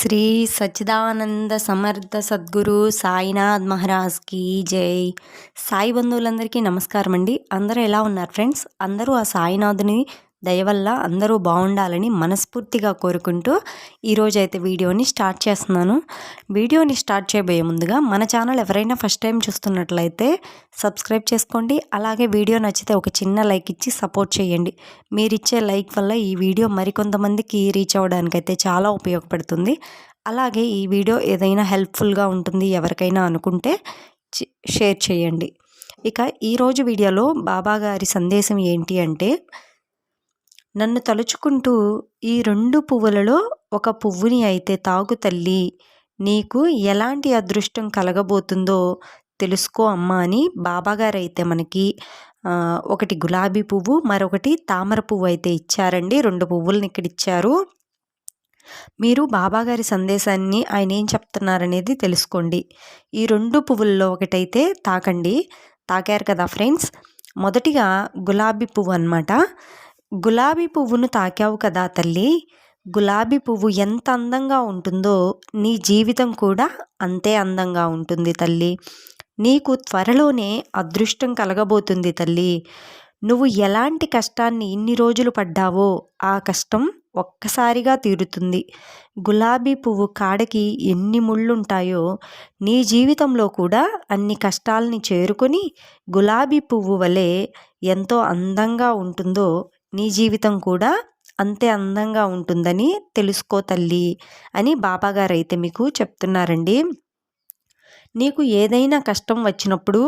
శ్రీ సచ్చిదానంద సమర్థ సద్గురు సాయినాథ్ మహారాజ్కి జై. సాయి బంధువులందరికీ నమస్కారం అండి అందరూ ఎలా ఉన్నారు ఫ్రెండ్స్? అందరూ ఆ సాయినాథుని దయ వల్ల అందరూ బాగుండాలని మనస్ఫూర్తిగా కోరుకుంటూ ఈరోజైతే వీడియోని స్టార్ట్ చేస్తున్నాను. వీడియోని స్టార్ట్ చేయబోయే ముందుగా మన ఛానల్ ఎవరైనా ఫస్ట్ టైం చూస్తున్నట్లయితే సబ్స్క్రైబ్ చేసుకోండి. అలాగే వీడియో నచ్చితే ఒక చిన్న లైక్ ఇచ్చి సపోర్ట్ చేయండి. మీరిచ్చే లైక్ వల్ల ఈ వీడియో మరికొంతమందికి రీచ్ అవ్వడానికైతే చాలా ఉపయోగపడుతుంది. అలాగే ఈ వీడియో ఏదైనా హెల్ప్ఫుల్గా ఉంటుంది ఎవరికైనా అనుకుంటే షేర్ చేయండి. ఇక ఈరోజు వీడియోలో బాబా గారి సందేశం ఏంటి అంటే నన్ను తలుచుకుంటూ ఈ రెండు పువ్వులలో ఒక పువ్వుని అయితే తాగు తల్లి. నీకు ఎలాంటి అదృష్టం కలగబోతుందో తెలుసుకో అమ్మా అని బాబాగారు అయితే మనకి ఒకటి గులాబీ పువ్వు మరొకటి తామర పువ్వు అయితే ఇచ్చారండి. రెండు పువ్వులను ఇక్కడ ఇచ్చారు. మీరు బాబాగారి సందేశాన్ని ఆయన ఏం చెప్తున్నారనేది తెలుసుకోండి. ఈ రెండు పువ్వుల్లో ఒకటైతే తాకండి. తాకారు కదా ఫ్రెండ్స్? మొదటిగా గులాబీ పువ్వు అనమాట గులాబీ పువ్వును తాకావు కదా తల్లి. గులాబీ పువ్వు ఎంత అందంగా ఉంటుందో నీ జీవితం కూడా అంతే అందంగా ఉంటుంది తల్లి. నీకు త్వరలోనే అదృష్టం కలగబోతుంది తల్లి. నువ్వు ఎలాంటి కష్టాన్ని ఇన్ని రోజులు పడ్డావో ఆ కష్టం ఒక్కసారిగా తీరుతుంది. గులాబీ పువ్వు కాడకి ఎన్ని ముళ్ళుంటాయో నీ జీవితంలో కూడా అన్ని కష్టాలని చేరుకొని గులాబీ పువ్వు వలె ఎంతో అందంగా ఉంటుందో నీ జీవితం కూడా అంతే అందంగా ఉంటుందని తెలుసుకో తల్లి అని బాబాగారు అయితే మీకు చెప్తున్నారండి. నీకు ఏదైనా కష్టం వచ్చినప్పుడు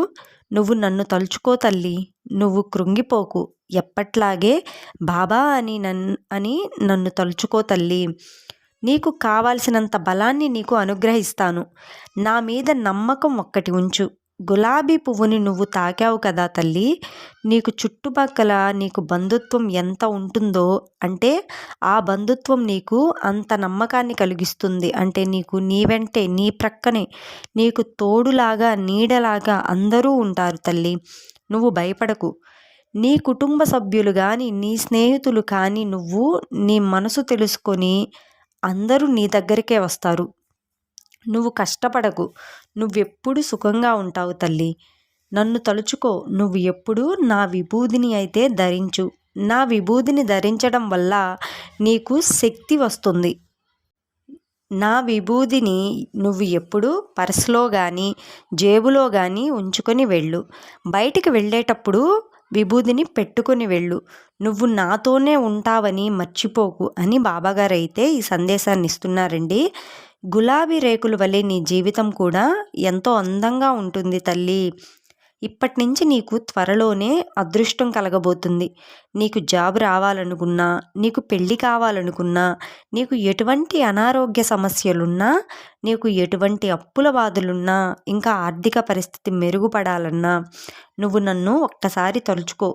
నువ్వు నన్ను తలుచుకో తల్లి నువ్వు కృంగిపోకు. ఎప్పట్లాగే బాబా అని నన్ను అని నన్ను తలుచుకో తల్లి. నీకు కావాల్సినంత బలాన్ని నీకు అనుగ్రహిస్తాను. నా మీద నమ్మకం ఒక్కటి ఉంచు. గులాబీ పువ్వుని నువ్వు తాకావు కదా తల్లి. నీకు చుట్టుపక్కల నీకు బంధుత్వం ఎంత ఉంటుందో అంటే ఆ బంధుత్వం నీకు అంత నమ్మకాన్ని కలిగిస్తుంది. అంటే నీకు నీ వెంటే నీ ప్రక్కనే నీకు తోడులాగా నీడలాగా అందరూ ఉంటారు తల్లి. నువ్వు భయపడకు. నీ కుటుంబ సభ్యులు కానీ నీ స్నేహితులు కానీ నువ్వు నీ మనసు తెలుసుకొని అందరూ నీ దగ్గరికే వస్తారు. నువ్వు కష్టపడకు. నువ్వెప్పుడు సుఖంగా ఉంటావు తల్లి. నన్ను తలుచుకో నువ్వు ఎప్పుడు నా విభూదిని అయితే ధరించు. నా విభూదిని ధరించడం వల్ల నీకు శక్తి వస్తుంది. నా విభూదిని నువ్వు ఎప్పుడు పర్సులో కానీ జేబులో కానీ ఉంచుకొని వెళ్ళు. బయటికి వెళ్ళేటప్పుడు విభూదిని పెట్టుకొని వెళ్ళు. నువ్వు నాతోనే ఉంటావని మర్చిపోకు అని బాబాగారు అయితే ఈ సందేశాన్ని ఇస్తున్నారండి గులాబీ రేకుల వలె నీ జీవితం కూడా ఎంతో అందంగా ఉంటుంది తల్లి. ఇప్పటి నుంచి నీకు త్వరలోనే అదృష్టం కలగబోతుంది. నీకు జాబ్ రావాలనుకున్నా నీకు పెళ్ళి కావాలనుకున్నా నీకు ఎటువంటి అనారోగ్య సమస్యలున్నా నీకు ఎటువంటి అప్పుల బాధలున్నా ఇంకా ఆర్థిక పరిస్థితి మెరుగుపడాలన్నా నువ్వు నన్ను ఒక్కసారి తలుచుకో.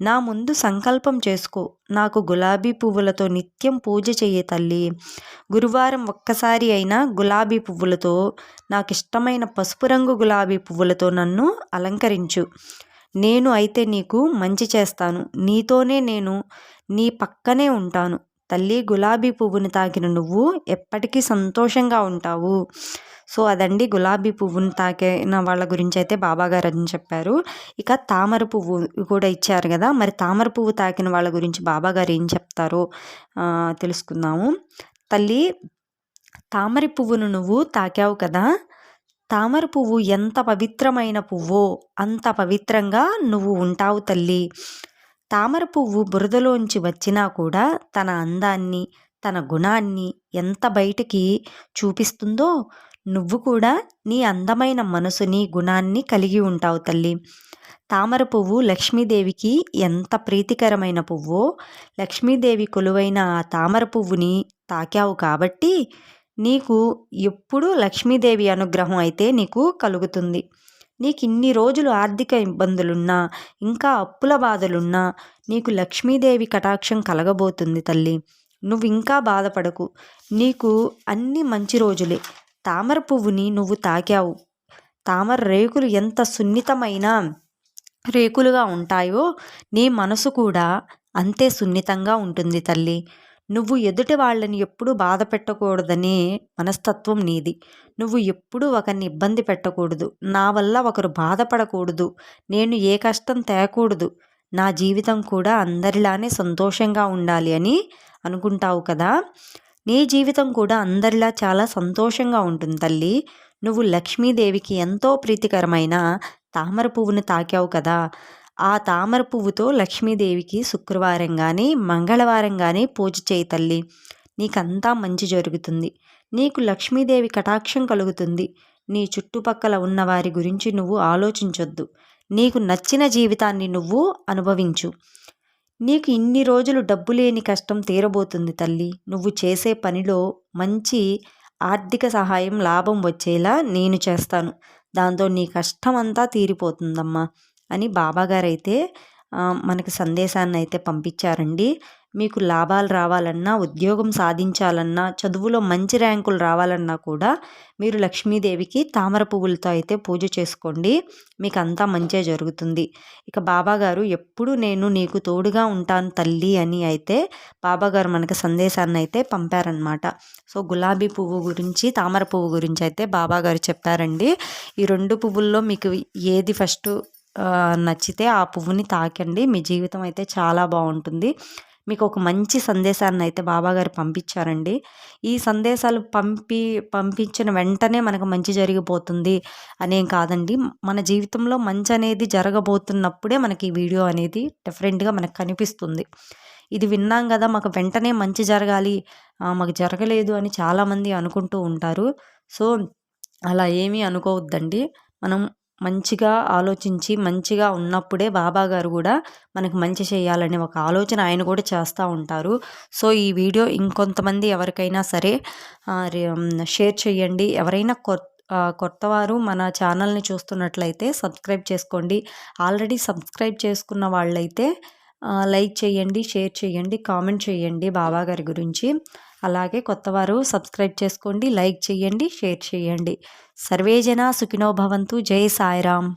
నా ముందు సంకల్పం చేసుకో. నాకు గులాబీ పువ్వులతో నిత్యం పూజ చెయ్యే తల్లి. గురువారం ఒక్కసారి అయినా గులాబీ పువ్వులతో నాకు ఇష్టమైన పసుపు రంగు గులాబీ పువ్వులతో నన్ను అలంకరించు. నేను అయితే నీకు మంచి చేస్తాను. నీతోనే నేను నీ పక్కనే ఉంటాను. తల్లి గులాబీ పువ్వును తాకిన నువ్వు ఎప్పటికీ సంతోషంగా ఉంటావు. సో అదండి గులాబీ పువ్వును తాకిన వాళ్ళ గురించి అయితే బాబాగారు అని చెప్పారు. ఇక తామర పువ్వు కూడా ఇచ్చారు కదా మరి తామర పువ్వు తాకిన వాళ్ళ గురించి బాబాగారు ఏం చెప్తారో తెలుసుకుందాము. తల్లి తామర పువ్వును నువ్వు తాకావు కదా తామర పువ్వు ఎంత పవిత్రమైన పువ్వో అంత పవిత్రంగా నువ్వు ఉంటావు తల్లి. తామర పువ్వు బురదలోంచి వచ్చినా కూడా తన అందాన్ని తన గుణాన్ని ఎంత బయటికి చూపిస్తుందో నువ్వు కూడా నీ అందమైన మనసుని గుణాన్ని కలిగి ఉంటావు తల్లి. తామర పువ్వు లక్ష్మీదేవికి ఎంత ప్రీతికరమైన పువ్వో లక్ష్మీదేవి కొలువైన ఆ తామర పువ్వుని తాకావు కాబట్టి నీకు ఎప్పుడు లక్ష్మీదేవి అనుగ్రహం అయితే నీకు కలుగుతుంది. నీకు ఇన్ని రోజులు ఆర్థిక ఇబ్బందులున్నా ఇంకా అప్పుల బాధలున్నా నీకు లక్ష్మీదేవి కటాక్షం కలగబోతుంది తల్లి. నువ్వు ఇంకా బాధపడకు. నీకు అన్ని మంచి రోజులే. తామర పువ్వుని నువ్వు తాకావు. తామర రేకులు ఎంత సున్నితమైన రేకులుగా ఉంటాయో నీ మనసు కూడా అంతే సున్నితంగా ఉంటుంది తల్లి. నువ్వు ఎదుటి వాళ్ళని ఎప్పుడూ బాధ పెట్టకూడదనే మనస్తత్వం నీది. నువ్వు ఎప్పుడూ ఒకరిని ఇబ్బంది పెట్టకూడదు. నా వల్ల ఒకరు బాధపడకూడదు. నేను ఏ కష్టం తేకూడదు. నా జీవితం కూడా అందరిలానే సంతోషంగా ఉండాలి అని అనుకుంటావు కదా? నీ జీవితం కూడా అందరిలా చాలా సంతోషంగా ఉంటుంది తల్లి. నువ్వు లక్ష్మీదేవికి ఎంతో ప్రీతికరమైన తామర పువ్వును తాకావు కదా? ఆ తామర పువ్వుతో లక్ష్మీదేవికి శుక్రవారం కానీ మంగళవారం కానీ పూజ చేయి తల్లి. నీకంతా మంచి జరుగుతుంది. నీకు లక్ష్మీదేవి కటాక్షం కలుగుతుంది. నీ చుట్టుపక్కల ఉన్న వారి గురించి నువ్వు ఆలోచించొద్దు. నీకు నచ్చిన జీవితాన్ని నువ్వు అనుభవించు. నీకు ఇన్ని రోజులు డబ్బు లేని కష్టం తీరబోతుంది తల్లి. నువ్వు చేసే పనిలో మంచి ఆర్థిక సహాయం లాభం వచ్చేలా నేను చేస్తాను. దాంతో నీ కష్టం అంతా తీరిపోతుందమ్మా. అని బాబాగారైతే మనకి సందేశాన్ని అయితే పంపించారండి. మీకు లాభాలు రావాలన్నా ఉద్యోగం సాధించాలన్నా చదువులో మంచి ర్యాంకులు రావాలన్నా కూడా మీరు లక్ష్మీదేవికి తామర పువ్వులతో అయితే పూజ చేసుకోండి. మీకు అంతా మంచిగా జరుగుతుంది. ఇక బాబాగారు ఎప్పుడు నేను నీకు తోడుగా ఉంటాను తల్లి అని అయితే బాబాగారు మనకు సందేశాన్ని అయితే పంపారనమాట సో గులాబీ పువ్వు గురించి తామర పువ్వు గురించి అయితే బాబాగారు చెప్పారండి. ఈ రెండు పువ్వుల్లో మీకు ఏది ఫస్ట్ నచ్చితే ఆ పువ్వుని తాకండి. మీ జీవితం అయితే చాలా బాగుంటుంది. మీకు ఒక మంచి సందేశాన్ని అయితే బాబాగారు పంపించారండి. ఈ సందేశాలు పంపి పంపించిన వెంటనే మనకు మంచి జరిగిపోతుంది అనేం కాదండి. మన జీవితంలో మంచి అనేది జరగబోతున్నప్పుడే మనకి ఈ వీడియో అనేది డిఫరెంట్గా మనకు కనిపిస్తుంది. ఇది విన్నాం కదా మాకు వెంటనే మంచి జరగాలి మాకు జరగలేదు అని చాలామంది అనుకుంటూ ఉంటారు. సో అలా ఏమీ అనుకోవద్దండి. మనం మంచిగా ఆలోచించి మంచిగా ఉన్నప్పుడే బాబా గారు కూడా మనకు మంచి చేయాలనే ఒక ఆలోచన ఆయన కూడా చేస్తూ ఉంటారు. సో ఈ వీడియో ఇంకొంతమంది ఎవరికైనా సరే షేర్ చేయండి. ఎవరైనా కొత్త కొత్తవారు మన ఛానల్ని చూస్తున్నట్లయితే సబ్స్క్రైబ్ చేసుకోండి. ఆల్రెడీ సబ్స్క్రైబ్ చేసుకున్న వాళ్ళైతే లైక్ చేయండి షేర్ చేయండి కామెంట్ చేయండి బాబా గారి గురించి. అలాగే కొత్తవారు సబ్స్క్రైబ్ చేసుకోండి లైక్ చేయండి షేర్ చేయండి. సర్వేజన సుఖినో భవంతు. జై సాయిరామ్.